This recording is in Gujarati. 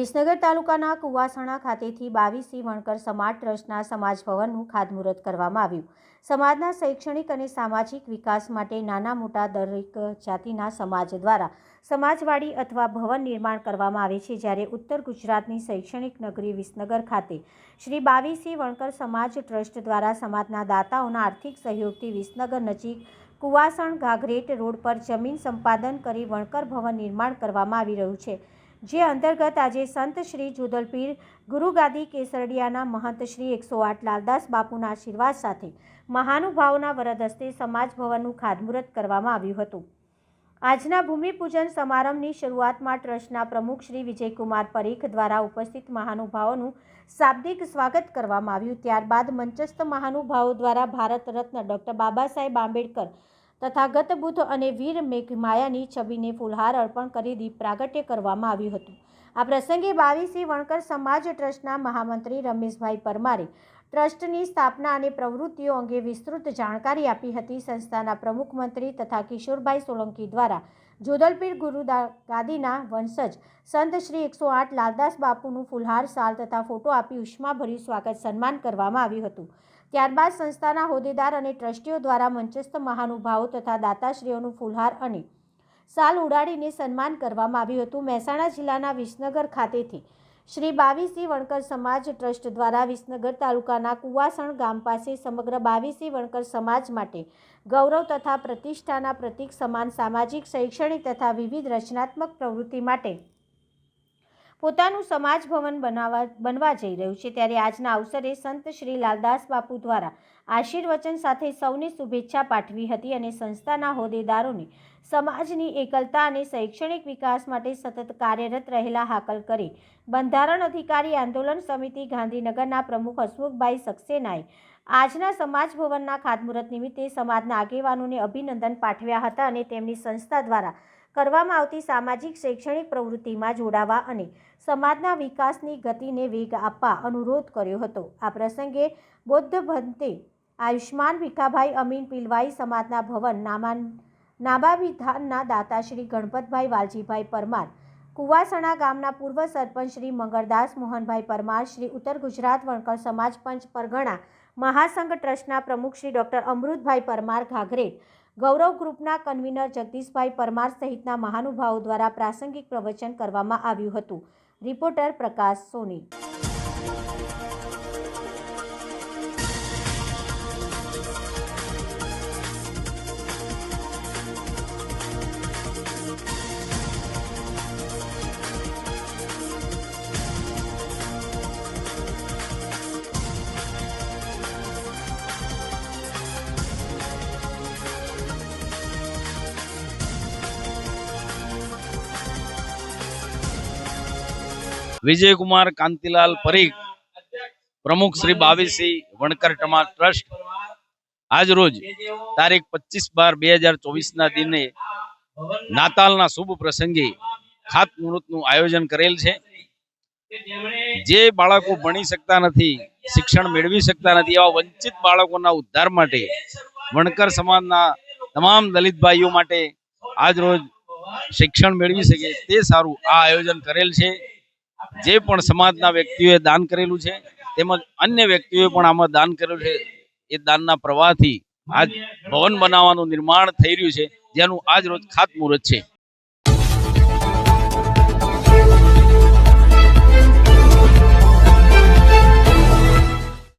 વિસનગર તાલુકાના કુવાસણા ખાતેથી બાવીસી વણકર સમાજ ટ્રસ્ટના સમાજ ભવનનું ખાતમુહૂર્ત કરવામાં આવ્યું. સમાજના શૈક્ષણિક અને સામાજિક વિકાસ માટે નાના મોટા દરેક જાતિના સમાજ દ્વારા સમાજવાડી અથવા ભવન નિર્માણ કરવામાં આવે છે. જ્યારે ઉત્તર ગુજરાતની શૈક્ષણિક નગરી વિસનગર ખાતે શ્રી બાવીસી વણકર સમાજ ટ્રસ્ટ દ્વારા સમાજના દાતાઓના આર્થિક સહયોગથી વિસનગર નજીક કુવાસણ ઘાઘરેટ રોડ પર જમીન સંપાદન કરી વણકર ભવન નિર્માણ કરવામાં આવી રહ્યું છે. જે અંતર્ગત આજે સંત શ્રી જુદલપીર ગુરુગાદી કેસરડિયાના મહંત શ્રી એકસો આઠ લાલદાસ બાપુના આશીર્વાદ સાથે મહાનુભાવોના વરદ હસ્તે સમાજ ભવનનું ખાતમુહૂર્ત કરવામાં આવ્યું હતું. આજના ભૂમિપૂજન સમારંભની શરૂઆતમાં ટ્રસ્ટના પ્રમુખ શ્રી વિજયકુમાર પરીખ દ્વારા ઉપસ્થિત મહાનુભાવોનું શાબ્દિક સ્વાગત કરવામાં આવ્યું. ત્યારબાદ મંચસ્થ મહાનુભાવો દ્વારા ભારત રત્ન ડૉક્ટર બાબા સાહેબ આંબેડકર તથા ગત બુદ્ધ અને વીર મેઘમાયાની છબીને ફૂલહાર અર્પણ કરી દીપ પ્રાગટ્ય કરવામાં આવ્યું હતું. આ પ્રસંગે બાવીસી વણકર સમાજ ટ્રસ્ટના મહામંત્રી રમેશભાઈ પરમારે ટ્રસ્ટની સ્થાપના અને પ્રવૃત્તિઓ અંગે વિસ્તૃત જાણકારી આપી હતી. સંસ્થાના પ્રમુખ મંત્રી તથા કિશોરભાઈ સોલંકી દ્વારા જોધલપીર ગુરુ ગાદીના વંશજ સંત શ્રી એકસો આઠ લાલદાસ બાપુનું ફુલહાર સાલ તથા ફોટો આપી ઉષ્માભર્યું સ્વાગત સન્માન કરવામાં આવ્યું હતું. ત્યારબાદ સંસ્થાના હોદ્દેદાર અને ટ્રસ્ટીઓ દ્વારા મંચસ્થ મહાનુભાવો તથા દાતાશ્રીઓનું ફુલહાર અને સાલ ઉડાડીને સન્માન કરવામાં આવ્યું હતું. મહેસાણા જિલ્લાના વિસનગર ખાતેથી શ્રી બાવીસી વણકર સમાજ ટ્રસ્ટ દ્વારા વિસનગર તાલુકાના કુવાસણ ગામ પાસે સમગ્ર બાવીસી વણકર સમાજ માટે ગૌરવ તથા પ્રતિષ્ઠાના પ્રતીક સમાન સામાજિક, શૈક્ષણિક તથા વિવિધ રચનાત્મક પ્રવૃત્તિ માટે પોતાનું સમાજ ભવન બનાવવા, બનવા જઈ રહ્યું છે. ત્યારે આજના અવસરે સંત શ્રી લાલદાસ બાપુ દ્વારા આશીર્વચન સાથે સૌને શુભેચ્છા પાઠવી હતી અને સંસ્થાના હોદ્દેદારોને સમાજની એકલતા અને શૈક્ષણિક વિકાસ માટે સતત કાર્યરત રહેલા હાકલ કરી. બંધારણ અધિકારી આંદોલન સમિતિ ગાંધીનગરના પ્રમુખ હસમુખભાઈ સક્સેનાએ આજના સમાજ ભવનના ખાતમુહૂર્ત નિમિત્તે સમાજના આગેવાનોને અભિનંદન પાઠવ્યા હતા અને તેમની સંસ્થા દ્વારા કરવામાં આવતી સામાજિક, શૈક્ષણિક પ્રવૃત્તિમાં જોડાવા અને સમાજના વિકાસની ગતિને વેગ આપવા અનુરોધ કર્યો હતો. આ પ્રસંગે બૌદ્ધ ભંતે આયુષ્માન ભીખાભાઈ અમીન પિલવાઈ સમાજના ભવન નામાન નાબાવિધાનના દાતા શ્રી ગણપતભાઈ વાલજીભાઈ પરમાર, કુવાસણા ગામના પૂર્વ સરપંચ શ્રી મંગળદાસ મોહનભાઈ પરમાર, શ્રી ઉત્તર ગુજરાત વણકર સમાજ પંચ પરગણા, મહાસંઘ ટ્રસ્ટના પ્રમુખ શ્રી ડૉક્ટર અમૃતભાઈ પરમાર ઘાઘરેટ ગૌરવ ગ્રુપના કન્વીનર જગદીશભાઈ પરમાર સહિતના મહાનુભાવો દ્વારા પ્રાસંગિક પ્રવચન કરવામાં આવ્યું હતું. રિપોર્ટર પ્રકાશ સોની. વિજયકુમાર કાંતિલાલ પરીખ પ્રમુખ શ્રી બાવીસી વણકર ટમા ટ્રસ્ટ, આજ રોજ તારીખ પચીસ બાર બે હજાર ચોવીસના દિને નાતાલના શુભ પ્રસંગે ખાતમુહૂર્તનું આયોજન કરેલ છે. જે બાળકો ભણી શકતા નથી, શિક્ષણ મેળવી શકતા નથી, એવા વંચિત બાળકોના ઉદ્ધાર માટે વણકર સમાજના તમામ દલિત ભાઈઓ માટે આજ રોજ શિક્ષણ મેળવી શકે તે સારું આ આયોજન કરેલ છે. જે પણ સમાજના વ્યક્તિઓએ દાન કરેલું છે, તેમજ અન્ય વ્યક્તિઓએ પણ આમાં દાન કરેલું છે, એ દાનના પ્રવાહથી આજ ભવન બનાવવાનું નિર્માણ થઈ રહ્યું છે, જેનું આજ રોજ ખાતમુહૂર્ત છે.